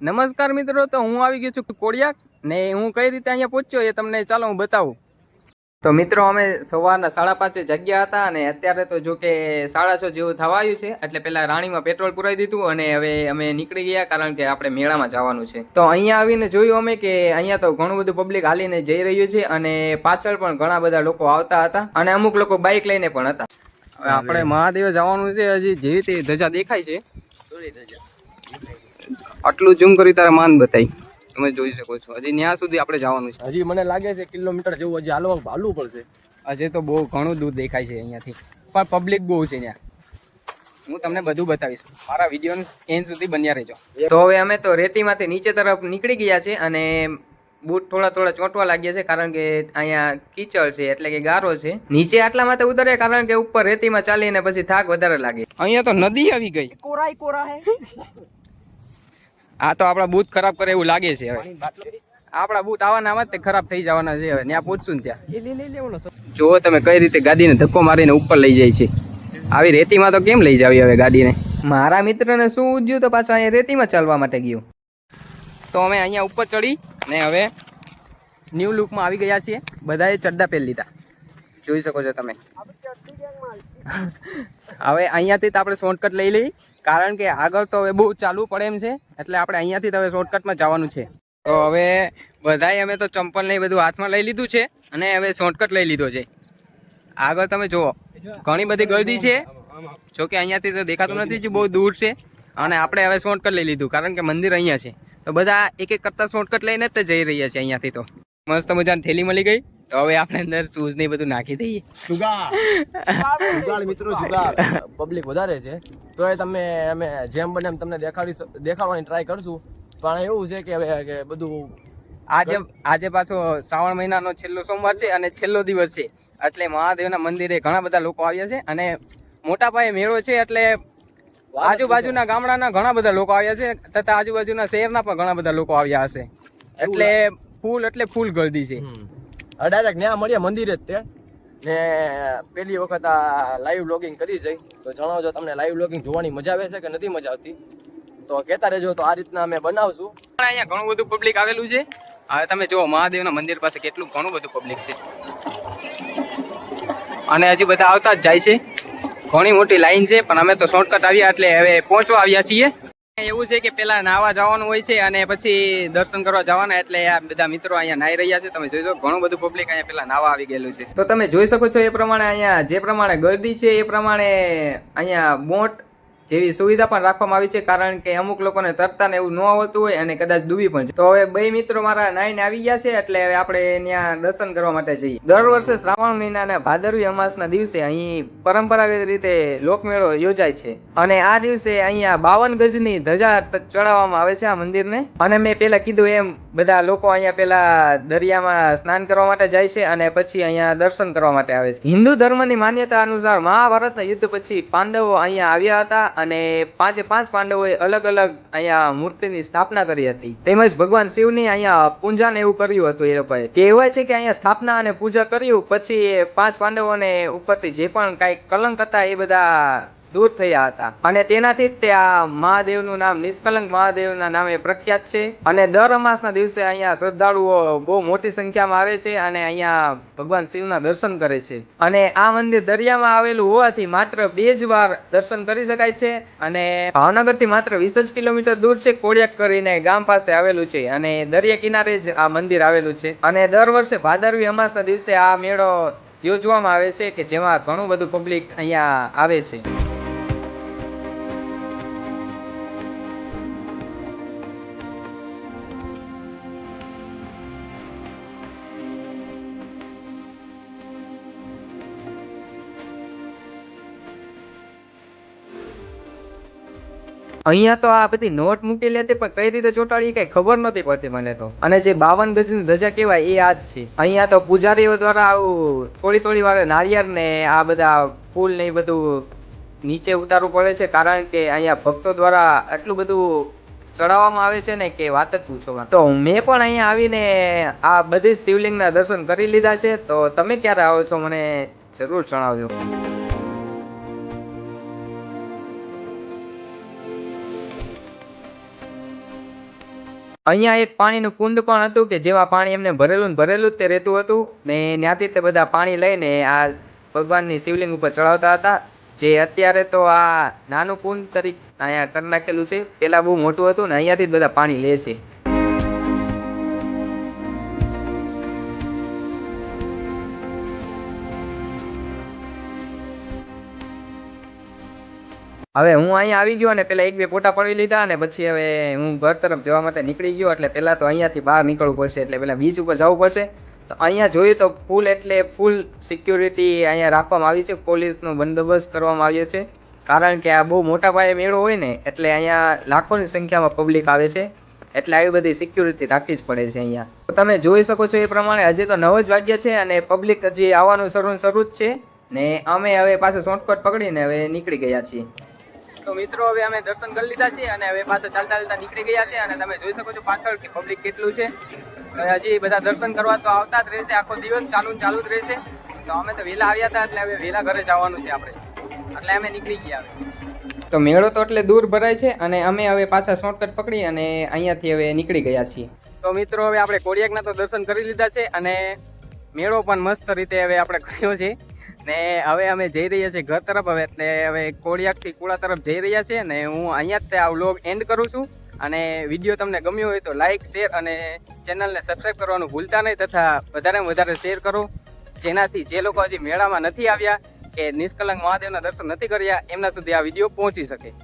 નમસ્કાર મિત્રો, તો હું આવી ગયો છું કોડિયાક ને હું કઈ રીતે અહીંયા પહોંચ્યો એ તમને ચાલો હું બતાવું. તો મિત્રો, અમે સવારના સાડા પાંચે જગ્યા હતા અને અત્યારે તો જો કે સાડા છ જેવું થવા આવ્યું છે, એટલે પેલા રાણીમાં પેટ્રોલ પુરાઈ દીધું અને હવે અમે નીકળી ગયા કારણ કે આપણે મેળામાં જવાનું છે. તો અહીંયા આવીને જોયું અમે કે અહીંયા તો ઘણું બધું પબ્લિક હાલીને જઈ રહ્યું છે અને પાછળ પણ ઘણા બધા લોકો આવતા હતા અને અમુક લોકો બાઇક લઈને પણ હતા. આપણે મહાદેવ જવાનું છે, હજી જેવી તે ધજા દેખાય છે. આટલું ઝૂમ કરી તારે માન બતાવી તમે જોઈ શકો છો. હજી ત્યાં સુધી આપણે જવાનું છે. હજી મને લાગે છે કિલોમીટર જેવું હજી હાલવા હાલવું પડશે. હજી તો બહુ ઘણું દૂર દેખાય છે અહીંયાથી. પણ પબ્લિક બહુ છે ત્યાં હું તમને બધું બતાવીશ. મારા વીડિયો એન્ડ સુધી બન્યા રહેજો. તો હવે અમે તો રેતીમાંથી નીચે તરફ નીકળી ગયા છે અને બૂટ થોડા થોડા ચોંટવા લાગ્યા છે કારણ કે અહીંયા કીચડ છે એટલે કે ગારો છે. નીચે આટલા માટે ઉતરે કારણ કે ઉપર રેતીમાં ચાલીને પછી થાક વધારે લાગે. અહીંયા તો નદી આવી ગઈ. કોરાય કોરા હે? આ તો આપણા બૂથ ખરાબ કરે એવું લાગે છે હવે. આપણા બૂટ આવવાના આવા જ તે ખરાબ થઈ જવાના છે હવે. ત્યાં પૂછશું ને ત્યાં. જુઓ તમે કઈ રીતે ગાડીને ધક્કો મારીને ઉપર લઈ જાય છે. આવી રેતીમાં તો કેમ લઈ જાવી હવે ગાડીને? મારા મિત્રને શું ઉજ્યું તો પાછું અહીંયા રેતીમાં ચાલવા માટે ગયું. તો અમે અહીંયા ઉપર ચડી ને હવે ન્યૂ લુકમાં આવી ગયા છીએ. બધાએ ચડ્ડા પહેરી લીધા. જોઈ શકો છો તમે. હવે અહીંયાથી તો આપણે શોર્ટકટ લઈ લઈ. કારણ કે આગળ તો હવે બહુ ચાલવું પડે એમ છે, એટલે આપણે અહીંયાથી હવે શોર્ટકટમાં જવાનું છે. તો હવે બધાએ અમે તો ચંપલ ને બધું હાથમાં લઈ લીધું છે અને હવે શોર્ટકટ લઈ લીધો છે. આગળ તમે જુઓ, ઘણી બધી ગળદી છે. જો કે અહીંયાથી તો દેખાતું નથી જે, બહુ દૂર છે. અને આપણે હવે શોર્ટકટ લઈ લીધું, કારણ કે મંદિર અહીંયા છે. તો બધા એક એક કરતા શોર્ટકટ લઈને જ જઈ રહ્યા છે અહીંયાથી તો. મસ્ત મજાની થેલી મળી ગઈ. તો હવે આપણે અંદર શૂઝ ને બધું નાખી દઈએ. જુગાડ જુગાડ મિત્રો જુગાડ પબ્લિક વધારે છે. તો એ તમે અમે જેમ બને એમ તમને દેખાડી દેખાડવાની ટ્રાય કરશું. પણ એવું છે કે હવે કે બધું આજે આજે પાછો શ્રાવણ મહિનાનો છેલ્લો સોમવાર છે અને છેલ્લો દિવસ છે. એટલે મહાદેવના મંદિરે ઘણા બધા લોકો આવ્યા છે અને મોટા પાયે મેળો છે એટલે આજુબાજુના ગામડાના ઘણા બધા લોકો આવ્યા છે તથા આજુબાજુના શહેરના પણ ઘણા બધા લોકો આવ્યા હશે. એટલે ફૂલ એટલે ફૂલ ગળદી છે. ડાયરેક્ટ ન્યા મળીએ, મંદિરે જ તે. ને પેલી વખત આ લાઈવ બ્લોગિંગ કરી છે. તો જણાવજો તમને લાઈવ બ્લોગિંગ જોવાની મજા આવે છે કે નથી મજા આવતી? તો કહેતા રહેજો, તો આ રીતના અમે બનાવશું. અહીંયા ઘણું બધું પબ્લિક આવેલું છે. હવે તમે જુઓ, મહાદેવના મંદિર પાસે કેટલું ઘણું બધું પબ્લિક છે. અને હજી બધા આવતા જ જાય છે. ઘણી મોટી લાઈન છે, પણ અમે તો શોર્ટકટ આવ્યા એટલે હવે પહોંચવા આવ્યા છીએ. એવું છે કે પેલા નાવા જવાનું હોય છે અને પછી દર્શન કરવા જવાના એટલે આ બધા મિત્રો અહીંયા નાઈ રહ્યા છે. તમે જોઈ ઘણું બધું પબ્લિક અહીંયા પેલા નાવા આવી ગયેલું છે. તો તમે જોઈ શકો છો એ પ્રમાણે અહીંયા જે પ્રમાણે ગર્દી છે એ પ્રમાણે અહીંયા બોટ જેવી સુવિધા પણ રાખવામાં આવી છે, કારણ કે અમુક લોકોને તરતા ને એવું ન આવતું હોય અને કદાચ ડૂબી પણ. તો હવે બે મિત્રો મારા નાઈને આવી ગયા છે, એટલે હવે આપણે ત્યાં દર્શન કરવા માટે જઈએ. દર વર્ષે શ્રાવણ મહિનાના ભાદરવી અમાસના દિવસે અહીં પરંપરાગત રીતે લોકમેળો યોજાય છે. અને આ દિવસે અહીંયા બાવન ગજની ધજા ચડાવવામાં આવે છે આ મંદિરને. અને મેં પેલા કીધું એમ બધા લોકો અહીંયા પેલા દરિયામાં સ્નાન કરવા માટે જાય છે અને પછી અહીંયા દર્શન કરવા માટે આવે છે. હિન્દુ ધર્મની માન્યતા અનુસાર મહાભારતના યુદ્ધ પછી પાંડવો અહીંયા આવ્યા હતા અને પાંચે પાંચ પાંડવોએ અલગ અલગ અહીંયા મૂર્તિની સ્થાપના કરી હતી. તેમજ ભગવાન શિવની અહીંયા પૂંજાને એવું કર્યું હતું એ લોકોએ. કહેવાય છે કે અહીંયા સ્થાપના અને પૂજા કર્યું, પછી એ પાંચ પાંડવોને ઉપરથી જે પણ કાંઈ કલંક હતા એ બધા દૂર થયા હતા. અને તેનાથી જ તે આ મહાદેવનું નામ, નિષ્કલંક મહાદેવના નામે પ્રખ્યાત છે. અને દર અમાસના દિવસે અહીંયા શ્રદ્ધાળુઓ બહુ મોટી સંખ્યામાં આવે છે અને અહીંયા ભગવાન શિવના દર્શન કરે છે. અને આ મંદિર દરિયામાં આવેલું હોવાથી માત્ર બે જ વાર દર્શન કરી શકાય છે. અને ભાવનગરથી માત્ર વીસ જ કિલોમીટર દૂર છે કોડિયાક કરીને ગામ પાસે આવેલું છે. અને દરિયા કિનારે જ આ મંદિર આવેલું છે. અને દર વર્ષે ભાદરવી અમાસના દિવસે આ મેળો યોજવામાં આવે છે કે જેમાં ઘણું બધું પબ્લિક અહીંયા આવે છે. અહીંયા તો આ બધી નોટ મૂકેલી હતી, પણ કઈ રીતે ચોંટાડી કઈ ખબર નહોતી પડતી મને તો. અને જે બાવન ગજની ધજા કહેવાય, એ આ જ છે. અહીંયા તો પૂજારીઓ દ્વારા આવું થોડી થોડી વાર નારિયેળ ને આ બધા ફૂલ ને એ બધું નીચે ઉતારવું પડે છે, કારણ કે અહીંયા ભક્તો દ્વારા આટલું બધું ચડાવવામાં આવે છે ને કે વાત જ પૂછો તો મેં પણ અહીંયા આવીને આ બધી શિવલિંગના દર્શન કરી લીધા છે, તો તમે ક્યારે આવો છો મને જરૂર જણાવજો. અહીંયા એક પાણીનું કુંડ પણ હતું કે જેમાં પાણી એમને ભરેલું ને ભરેલું જ તે રહેતું હતું ને ત્યાંથી તે બધા પાણી લઈને આ ભગવાનની શિવલિંગ ઉપર ચડાવતા હતા. જે અત્યારે તો આ નાનું કુંડ તરીકે અહીંયા કરી નાખેલું છે. પહેલાં બહુ મોટું હતું ને અહીંયાથી જ બધા પાણી લે છે. હવે હું અહીંયા આવી ગયો અને પેલા એક બે ફોટા પડી લીધા અને પછી હવે હું ઘર તરફ જવા માટે નીકળી ગયો એટલે પહેલાં તો અહીંયાથી બહાર નીકળવું પડશે એટલે પેલા બીચ ઉપર જવું પડશે. તો અહીંયા જોયું તો ફૂલ એટલે ફૂલ સિક્યુરિટી અહીંયા રાખવામાં આવી છે. પોલીસનો બંદોબસ્ત કરવામાં આવ્યો છે. કારણ કે આ બહુ મોટા પાયે મેળો હોય ને એટલે અહીંયા લાખોની સંખ્યામાં પબ્લિક આવે છે. એટલે આવી બધી સિક્યુરિટી રાખવી જ પડે છે અહીંયા. તમે જોઈ શકો છો એ પ્રમાણે હજી તો નવ જ વાગ્યા છે અને પબ્લિક હજી આવવાનું શરૂ શરૂ જ છે. ને અમે હવે પાછું શોર્ટકટ પકડીને હવે નીકળી ગયા છીએ. તો મિત્રો, હવે અમે દર્શન કરી લીધા છે અને હવે પાછા ચાલતા ચાલતા નીકળી ગયા છે અને તમે જોઈ શકો છો પાછળ કે પબ્લિક કેટલું છે. હજી બધા દર્શન કરવા તો આવતા જ રહેશે, આખો દિવસ ચાલુ ચાલુ જ રહેશે. તો અમે તો વહેલા આવ્યા હતા એટલે હવે વહેલા ઘરે જવાનું છે આપણે. એટલે અમે નીકળી ગયા તો મેળો તો એટલે દૂર ભરાય છે અને અમે હવે પાછા શોર્ટકટ પકડી અને અહીંયાથી હવે નીકળી ગયા છીએ. તો મિત્રો, હવે આપણે કોડિયાકના તો દર્શન કરી લીધા છે અને મેળો પણ મસ્ત રીતે હવે આપણે કર્યો છે. ને હવે અમે જઈ રહ્યા છીએ ઘર તરફ. હવે એટલે હવે કોળિયાકથી કુળા તરફ જઈ રહ્યા છીએ ને હું અહીંયા જ આ વ્લોગ એન્ડ કરું છું. અને વીડિયો તમને ગમ્યો હોય તો લાઇક શેર અને ચેનલને સબસ્ક્રાઈબ કરવાનું ભૂલતા નહીં તથા વધારેમાં વધારે શેર કરો. જેનાથી જે લોકો હજી મેળામાં નથી આવ્યા કે નિષ્કલંક મહાદેવના દર્શન નથી કર્યા, એમના સુધી આ વીડિયો પહોંચી શકે.